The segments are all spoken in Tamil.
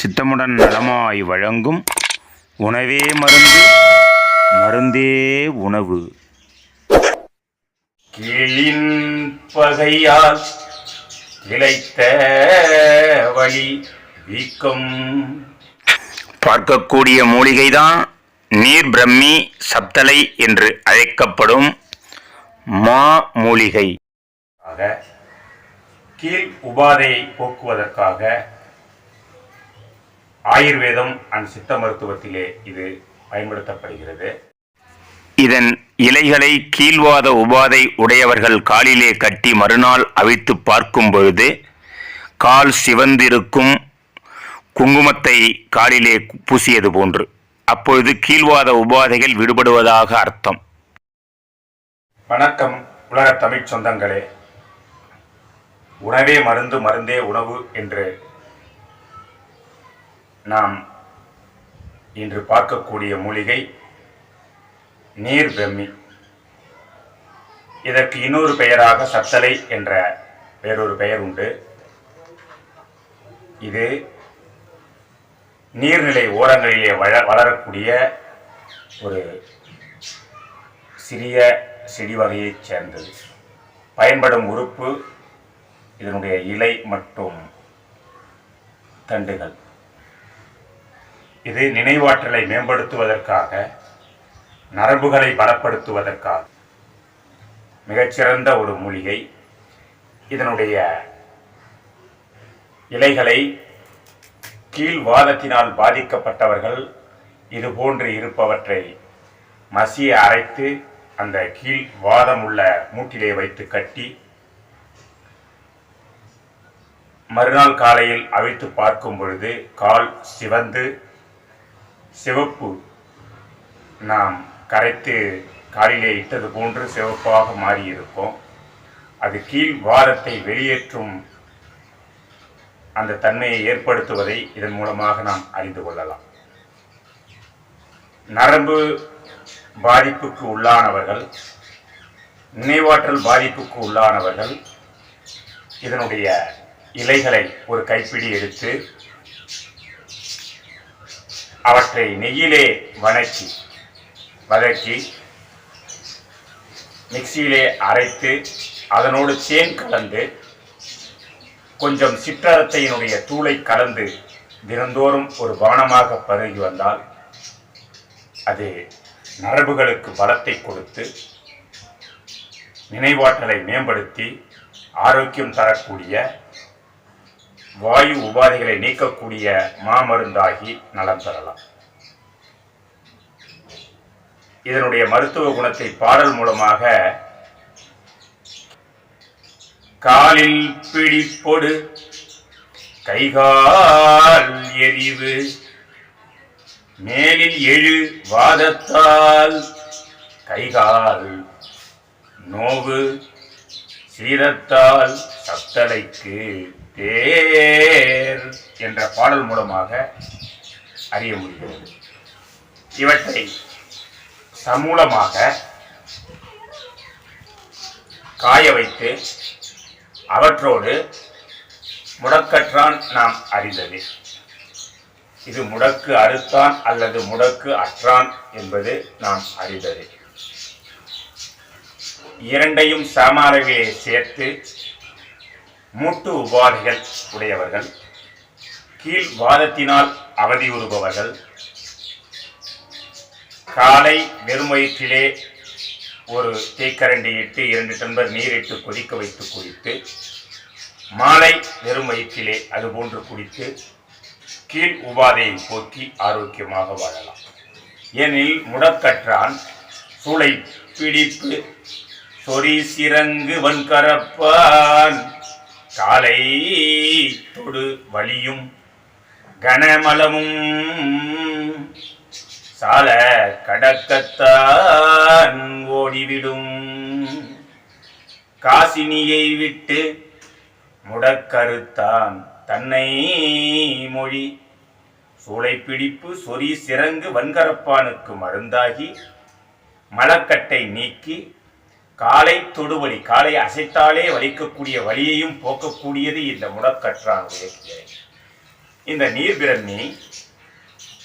சித்தமுடன் நலமாய் வழங்கும் உணவே மருந்து மருந்தே உணவு. கிளின் பகையால் இழைத்த வழி வீக்கம். பார்க்கக்கூடிய மூலிகைதான் நீர் பிரம்மி சப்தலை என்று அழைக்கப்படும் மா மூலிகை. கீழ் உபாதையை போக்குவதற்காக ஆயுர்வேதம் அண்ட் சித்த மருத்துவத்திலே இது பயன்படுத்தப்படுகிறது. இதன் இலைகளை கீழ்வாத உபாதை உடையவர்கள் காலிலே கட்டி மறுநாள் அவிழ்த்து பார்க்கும் பொழுது கால் சிவந்திருக்கும் குங்குமத்தை காலிலே பூசியது போன்று அப்பொழுது கீழ்வாத உபாதைகள் விடுபடுவதாக அர்த்தம். வணக்கம் உலக தமிழ் சொந்தங்களே. உணவே மருந்து மருந்தே உணவு என்று நாம் இன்று பார்க்கக்கூடிய மூலிகை நீர் பிரம்மி இதற்கு இன்னொரு பெயராக சத்தலை என்ற வேறொரு பெயர் உண்டு. இது நீர்நிலை ஓரங்களிலே வள வளரக்கூடிய ஒரு சிறிய செடி வகையைச் சேர்ந்தது. பயன்படும் உறுப்பு இதனுடைய இலை மற்றும் தண்டுகள். இது நினைவாற்றலை மேம்படுத்துவதற்காக நரம்புகளை பலப்படுத்துவதற்காக. மிகச்சிறந்த ஒரு மூலிகை. இதனுடைய இலைகளை கீழ்வாதத்தினால் பாதிக்கப்பட்டவர்கள் இதுபோன்று இருப்பவற்றை மசிய அரைத்து அந்த கீழ் வாதம் உள்ள மூட்டிலே வைத்து கட்டி மறுநாள் காலையில் அவிழ்த்து பார்க்கும் பொழுது கால் சிவந்து சிவப்பு. நாம் கரைத்து காலிலே இட்டது போன்று சிவப்பாக மாறியிருக்கும். அது கீழ் வாரத்தை வெளியேற்றும் அந்த தன்மையை ஏற்படுத்துவதை இதன் மூலமாக நாம் அறிந்து கொள்ளலாம். நரம்பு பாதிப்புக்கு உள்ளானவர்கள் நினைவாற்றல் பாதிப்புக்கு உள்ளானவர்கள் இதனுடைய இலைகளை ஒரு கைப்பிடி எடுத்து அவற்றை நெய்யிலே வணக்கி வதக்கி மிக்சியிலே அரைத்து அதனோடு தேன் கலந்து கொஞ்சம் சிற்றரத்தையினுடைய தூளை கலந்து தினந்தோறும் ஒரு பானமாக பருகி வந்தால் அது நரம்புகளுக்கு பலத்தை கொடுத்து நினைவாற்றலை மேம்படுத்தி ஆரோக்கியம் தரக்கூடிய வாயு உபாதைகளை நீக்கக்கூடிய மாமருந்தாகி நலம் பெறலாம். இதனுடைய மருத்துவ குணத்தை பாடல் மூலமாக காலில் பிடிப்பொடு கைகால் எரிவு மேலில் எழு வாதத்தால் கைகால் நோவு சீரத்தால் சத்தலைக்கு தே என்ற பாடல் மூலமாக அறிய முடிகிறது. இவற்றை சமூலமாக காய வைத்து அவற்றோடு முடக்கற்றான் நாம் அறிந்தது. இது முடக்கு அறுத்தான் அல்லது முடக்கு அற்றான் என்பது நாம் அறிந்தது. இரண்டையும் சமாளவிலே சேர்த்து மூட்டு உபாதைகள் உடையவர்கள். கீழ் வாதத்தினால் அவதியுறுபவர்கள் காலை வெறும் வயிற்றிலே ஒரு தேக்கரண்டி இட்டு இரண்டு டம்பர் நீரிட்டு கொதிக்க வைத்து குடித்து மாலை வெறும் வயிற்றிலே அதுபோன்று குடித்து கீழ் உபாதையை போக்கி ஆரோக்கியமாக வாழலாம். ஏனில் முடக்கற்றான் சூளை பிடிப்பு சொறி சிறங்கு வன்கரப்பான் காலை தொடு வலியும் கனமலமும் சால கடக்கத்தான் ஓடிவிடும். காசினியை விட்டு முடக்கருத்தான் தன்னை மொழி. சூளை பிடிப்பு சொறி சிறங்கு வன்கரப்பானுக்கு மருந்தாகி மலக்கட்டை நீக்கி காலை தொடுவலி காலை அசைத்தாலே வலிக்கக்கூடிய வலியையும் போக்கக்கூடியது இந்த முடக்கற்றான் கிளை இந்த நீர் பிரம்மி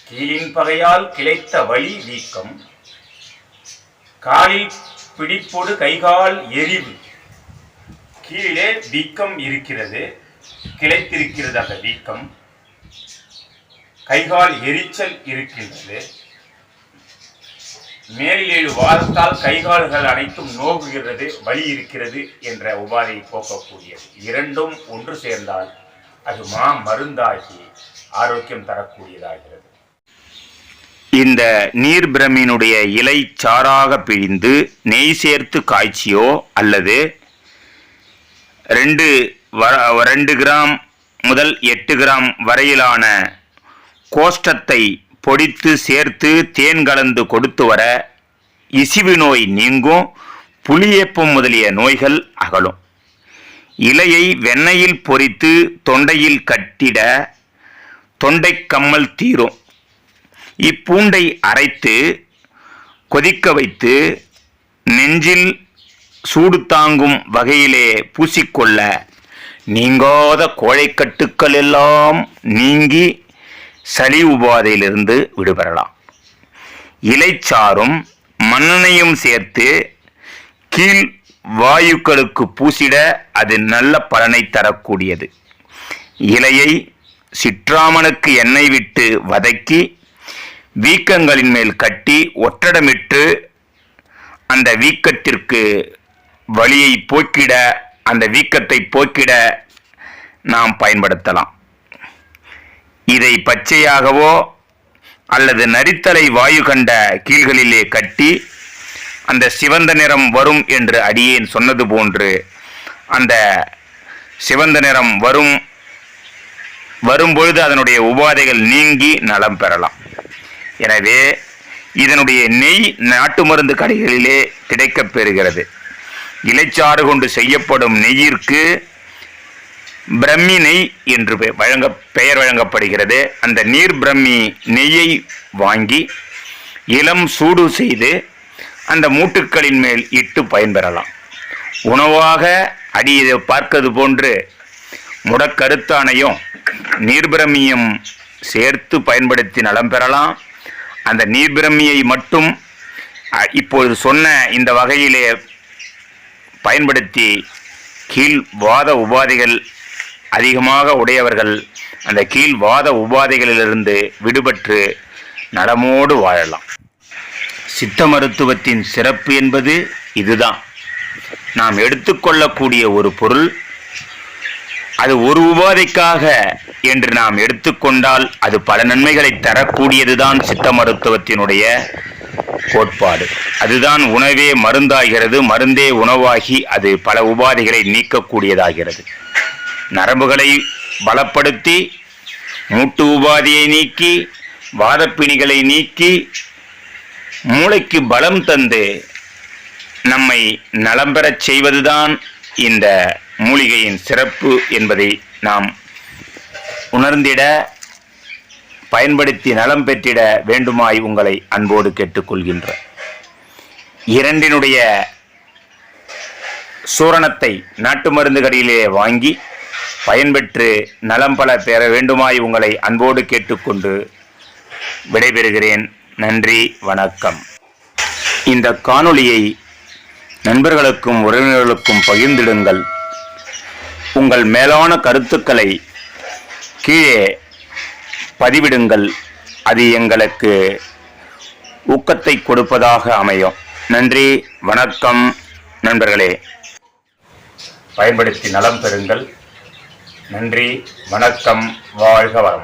கீழின் பகையால் கிளைத்த வழி வீக்கம் காலில் பிடிப்போடு கைகால் எரிவு. கீழே வீக்கம் இருக்கிறது கிளைத்திருக்கிறது அந்த வீக்கம் கைகால் எரிச்சல் இருக்கின்றது. மேலில் ஏழு வாரத்தால் கைகால்கள் அனைத்தும் நோகுகிறது வலி இருக்கிறது என்ற உபாதையை போக்கக்கூடியது. இரண்டும் ஒன்று சேர்ந்தால் அது மா மருந்தாகி ஆரோக்கியம் தரக்கூடியதாகிறது. இந்த நீர் பிரமினுடைய இலை சாராக பிழிந்து நெய் சேர்த்து காய்ச்சியோ அல்லது ரெண்டு வர ரெண்டு கிராம் முதல் எட்டு கிராம் வரையிலான கோஷ்டத்தை பொடித்து சேர்த்து தேன் கலந்து கொடுத்து வர இசிவு நோய் நீங்கும் புளியேப்பம் முதலிய நோய்கள் அகலும். இலையை வெண்ணெயில் பொரித்து தொண்டையில் கட்டிட தொண்டைக் கம்மல் தீரும். இப்பூண்டை அரைத்து கொதிக்க வைத்து நெஞ்சில் சூடு தாங்கும் வகையிலே பூசிக்கொள்ள நீங்காத கோழைக்கட்டுக்கள் எல்லாம் நீங்கி சளி உபாதையிலிருந்து விடுபெறலாம் இலைச்சாறும் மண்ணெண்ணையும் சேர்த்து கீழ் வாயுக்களுக்கு பூசிட அது நல்ல பலனை தரக்கூடியது. இலையை சிற்றாமனுக்கு எண்ணெய் விட்டு வதக்கி வீக்கங்களின் மேல் கட்டி ஒற்றடமிட்டு அந்த வீக்கத்திற்கு வழியை போக்கிட அந்த வீக்கத்தை போக்கிட நாம் பயன்படுத்தலாம். இதை பச்சையாகவோ அல்லது நரித்தலை வாயு கண்ட கீழ்களிலே கட்டி அந்த சிவந்த நிறம் வரும் என்று அடியேன் சொன்னது போன்று அந்த சிவந்த நிறம் வரும் வரும்பொழுது அதனுடைய உபாதைகள் நீங்கி நலம் பெறலாம். எனவே இதனுடைய நெய் நாட்டு மருந்து கடைகளிலே கிடைக்கப் பெறுகிறது. இலைச்சாறு கொண்டு செய்யப்படும் நெய்யிற்கு பிரம்மி நெய் என்று பெ- வழங்க பெயர் வழங்கப்படுகிறது. அந்த நீர் பிரம்மி நெய்யை வாங்கி இளம் சூடு செய்து அந்த மூட்டுக்களின் மேல் இட்டு பயன்பெறலாம். உணவாக அடி இதை போன்று முடக்கருத்தானையும் நீர்பிரமியும் சேர்த்து பயன்படுத்தி நலம் பெறலாம். அந்த நீர்பிரமியை மட்டும் இப்பொழுது சொன்ன இந்த வகையிலே பயன்படுத்தி கீழ் வாத உபாதைகள் அதிகமாக உடையவர்கள் அந்த கீழ் வாத உபாதைகளிலிருந்து விடுபட்டு நலமோடு வாழலாம். சித்த மருத்துவத்தின் சிறப்பு என்பது இதுதான். நாம் எடுத்துக்கொள்ளக்கூடிய ஒரு பொருள் அது ஒரு உபாதைக்காக என்று நாம் எடுத்துக்கொண்டால் அது பல நன்மைகளை தரக்கூடியதுதான் சித்த மருத்துவத்தினுடைய கோட்பாடு. அதுதான் உணவே மருந்தாகிறது மருந்தே உணவாகி அது பல உபாதைகளை நீக்கக்கூடியதாகிறது. நரம்புகளை பலப்படுத்தி மூட்டு உபாதையை நீக்கி வாதப்பிணிகளை நீக்கி மூளைக்கு பலம் தந்து நம்மை நலம் பெறச் செய்வதுதான் இந்த மூலிகையின் சிறப்பு என்பதை நாம் உணர்ந்திட பயன்படுத்தி நலம் பெற்றிட வேண்டுமாய் உங்களை அன்போடு கேட்டுக்கொள்கின்ற இரண்டினுடைய சூரணத்தை நாட்டு மருந்து கடையிலே வாங்கி பயன்பெற்று நலம் பல பெற வேண்டுமாய் உங்களை அன்போடு கேட்டுக்கொண்டு விடைபெறுகிறேன். நன்றி வணக்கம். இந்த காணொளியை நண்பர்களுக்கும் உறவினர்களுக்கும் பகிர்ந்திடுங்கள். உங்கள் மேலான கருத்துக்களை கீழே பதிவிடுங்கள். அது எங்களுக்கு ஊக்கத்தை கொடுப்பதாக அமையும். நன்றி வணக்கம் நண்பர்களே. பயன்படுத்தி நலம் பெறுங்கள். நன்றி வணக்கம் வாழ்க வளமுடன்.